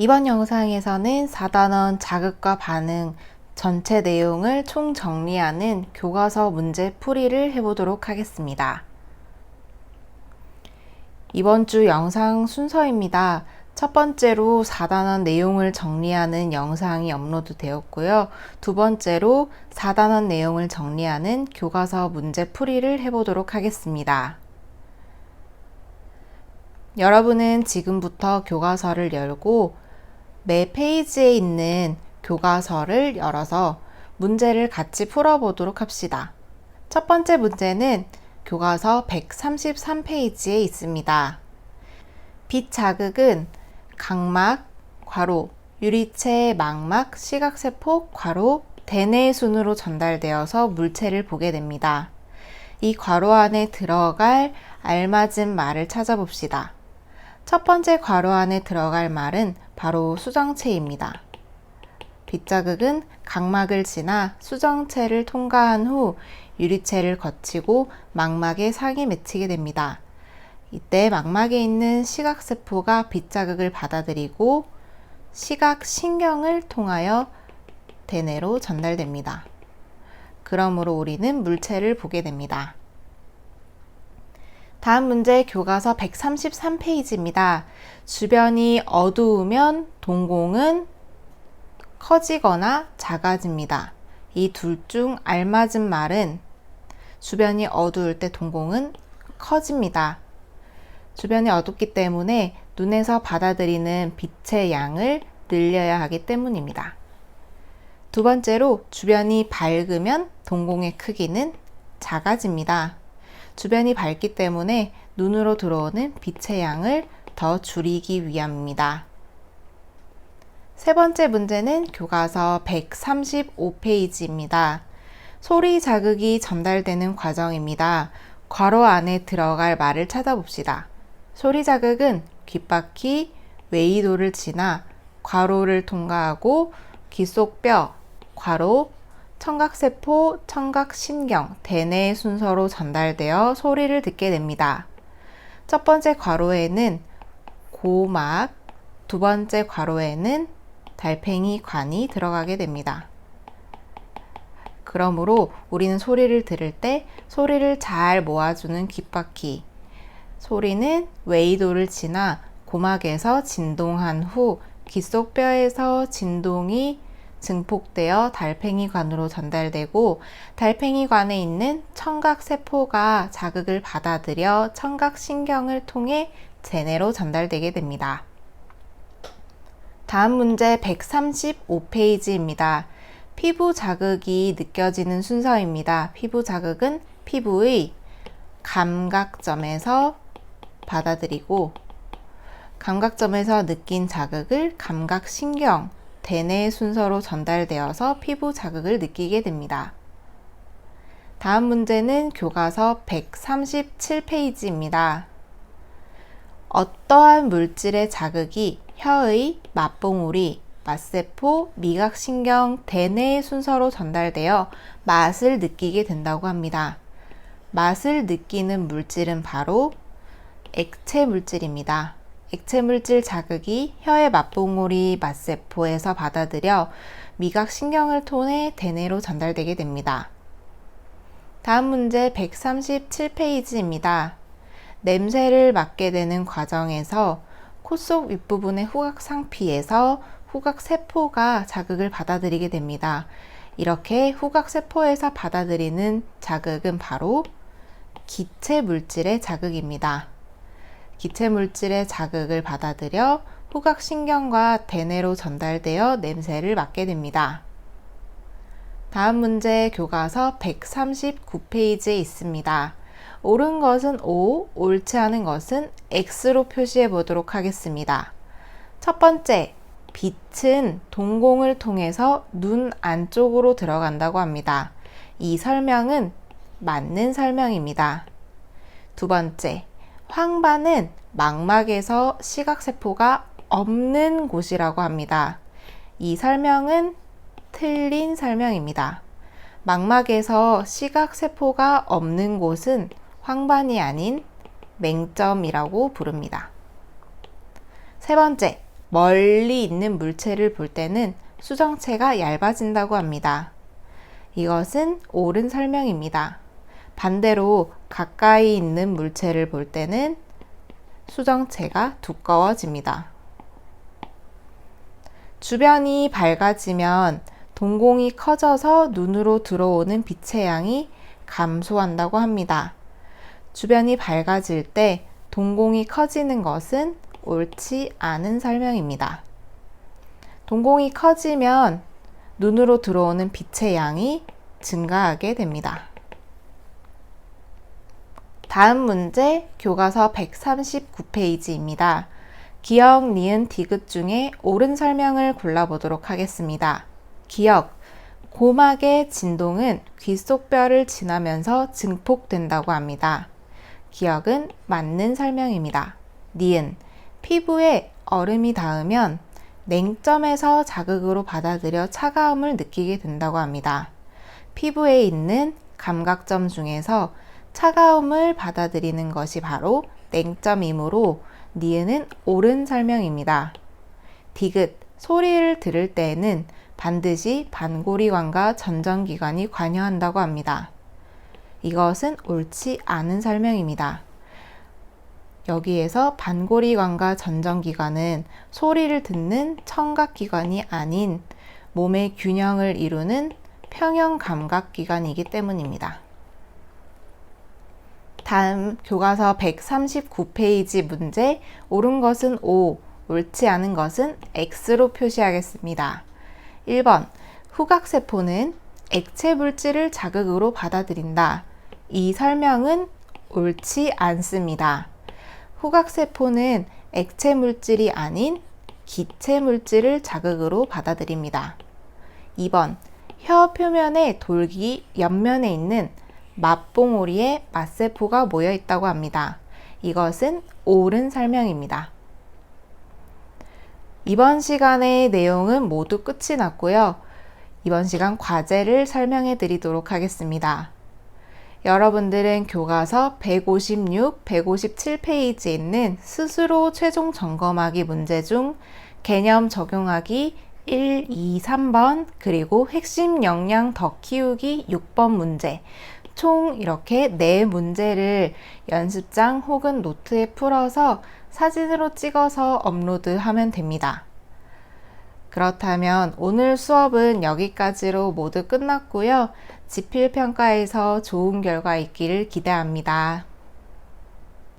이번 영상에서는 4단원 자극과 반응 전체 내용을 총 정리하는 교과서 문제 풀이를 해보도록 하겠습니다. 이번 주 영상 순서입니다. 첫 번째로 4단원 내용을 정리하는 영상이 업로드 되었고요. 두 번째로 4단원 내용을 정리하는 교과서 문제 풀이를 해보도록 하겠습니다. 여러분은 지금부터 교과서를 열고 매 페이지에 있는 교과서를 열어서 문제를 같이 풀어보도록 합시다. 첫 번째 문제는 교과서 133페이지에 있습니다. 빛 자극은 각막, 괄호, 유리체, 망막, 시각세포, 괄호, 대뇌 순으로 전달되어서 물체를 보게 됩니다. 이 괄호 안에 들어갈 알맞은 말을 찾아봅시다. 첫 번째 괄호 안에 들어갈 말은 바로 수정체입니다. 빗자극은 각막을 지나 수정체를 통과한 후 유리체를 거치고 망막에 상이 맺히게 됩니다. 이때 망막에 있는 시각세포가 빗자극을 받아들이고 시각신경을 통하여 대뇌로 전달됩니다. 그러므로 우리는 물체를 보게 됩니다. 다음 문제 교과서 133페이지입니다. 주변이 어두우면 동공은 커지거나 작아집니다. 이 둘 중 알맞은 말은 주변이 어두울 때 동공은 커집니다. 주변이 어둡기 때문에 눈에서 받아들이는 빛의 양을 늘려야 하기 때문입니다. 두 번째로 주변이 밝으면 동공의 크기는 작아집니다. 주변이 밝기 때문에 눈으로 들어오는 빛의 양을 더 줄이기 위함입니다. 세 번째 문제는 교과서 135페이지입니다. 소리 자극이 전달되는 과정입니다. 괄호 안에 들어갈 말을 찾아봅시다. 소리 자극은 귓바퀴, 웨이도를 지나 괄호를 통과하고 귀 속 뼈, 괄호, 청각세포, 청각신경, 대뇌 순서로 전달되어 소리를 듣게 됩니다. 첫 번째 괄호에는 고막, 두 번째 괄호에는 달팽이 관이 들어가게 됩니다. 그러므로 우리는 소리를 들을 때 소리를 잘 모아주는 귓바퀴, 소리는 웨이도를 지나 고막에서 진동한 후귀속 뼈에서 진동이 증폭되어 달팽이관으로 전달되고 달팽이관에 있는 청각세포가 자극을 받아들여 청각신경을 통해 제내로 전달되게 됩니다. 다음 문제 135페이지입니다. 피부 자극이 느껴지는 순서입니다. 피부 자극은 피부의 감각점에서 받아들이고 감각점에서 느낀 자극을 감각신경, 대뇌 순서로 전달되어서 피부 자극을 느끼게 됩니다. 다음 문제는 교과서 137페이지입니다. 어떠한 물질의 자극이 혀의 맛봉우리, 맛세포, 미각신경, 대뇌 순서로 전달되어 맛을 느끼게 된다고 합니다. 맛을 느끼는 물질은 바로 액체 물질입니다. 액체 물질 자극이 혀의 맛봉우리 맛세포에서 받아들여 미각 신경을 통해 대뇌로 전달되게 됩니다. 다음 문제 137페이지입니다. 냄새를 맡게 되는 과정에서 코 속 윗부분의 후각 상피에서 후각 세포가 자극을 받아들이게 됩니다. 이렇게 후각 세포에서 받아들이는 자극은 바로 기체 물질의 자극입니다. 기체 물질의 자극을 받아들여 후각신경과 대뇌로 전달되어 냄새를 맡게 됩니다. 다음 문제 교과서 139페이지에 있습니다. 옳은 것은 O, 옳지 않은 것은 X로 표시해 보도록 하겠습니다. 첫 번째, 빛은 동공을 통해서 눈 안쪽으로 들어간다고 합니다. 이 설명은 맞는 설명입니다. 두 번째, 황반은 망막에서 시각세포가 없는 곳이라고 합니다. 이 설명은 틀린 설명입니다. 망막에서 시각세포가 없는 곳은 황반이 아닌 맹점이라고 부릅니다. 세 번째, 멀리 있는 물체를 볼 때는 수정체가 얇아진다고 합니다. 이것은 옳은 설명입니다. 반대로 가까이 있는 물체를 볼 때는 수정체가 두꺼워집니다. 주변이 밝아지면 동공이 커져서 눈으로 들어오는 빛의 양이 감소한다고 합니다. 주변이 밝아질 때 동공이 커지는 것은 옳지 않은 설명입니다. 동공이 커지면 눈으로 들어오는 빛의 양이 증가하게 됩니다. 다음 문제 교과서 139페이지입니다. 기억, 니은, 디귿 중에 옳은 설명을 골라보도록 하겠습니다. 기억. 고막의 진동은 귓속뼈를 지나면서 증폭된다고 합니다. 기억은 맞는 설명입니다. 니은. 피부에 얼음이 닿으면 냉점에서 자극으로 받아들여 차가움을 느끼게 된다고 합니다. 피부에 있는 감각점 중에서 차가움을 받아들이는 것이 바로 냉점이므로 니은은 옳은 설명입니다. 디귿, 소리를 들을 때에는 반드시 반고리관과 전정기관이 관여한다고 합니다. 이것은 옳지 않은 설명입니다. 여기에서 반고리관과 전정기관은 소리를 듣는 청각기관이 아닌 몸의 균형을 이루는 평형 감각기관이기 때문입니다. 다음 교과서 139페이지 문제 옳은 것은 O, 옳지 않은 것은 X로 표시하겠습니다. 1번 후각세포는 액체 물질을 자극으로 받아들인다. 이 설명은 옳지 않습니다. 후각세포는 액체 물질이 아닌 기체 물질을 자극으로 받아들입니다. 2번 혀 표면의 돌기 옆면에 있는 맛봉오리에 맛세포가 모여 있다고 합니다. 이것은 옳은 설명입니다. 이번 시간의 내용은 모두 끝이 났고요. 이번 시간 과제를 설명해 드리도록 하겠습니다. 여러분들은 교과서 156, 157페이지에 있는 스스로 최종 점검하기 문제 중 개념 적용하기 1, 2, 3번 그리고 핵심 역량 더 키우기 6번 문제 총 이렇게 네 문제를 연습장 혹은 노트에 풀어서 사진으로 찍어서 업로드하면 됩니다. 그렇다면 오늘 수업은 여기까지로 모두 끝났고요. 지필 평가에서 좋은 결과 있기를 기대합니다.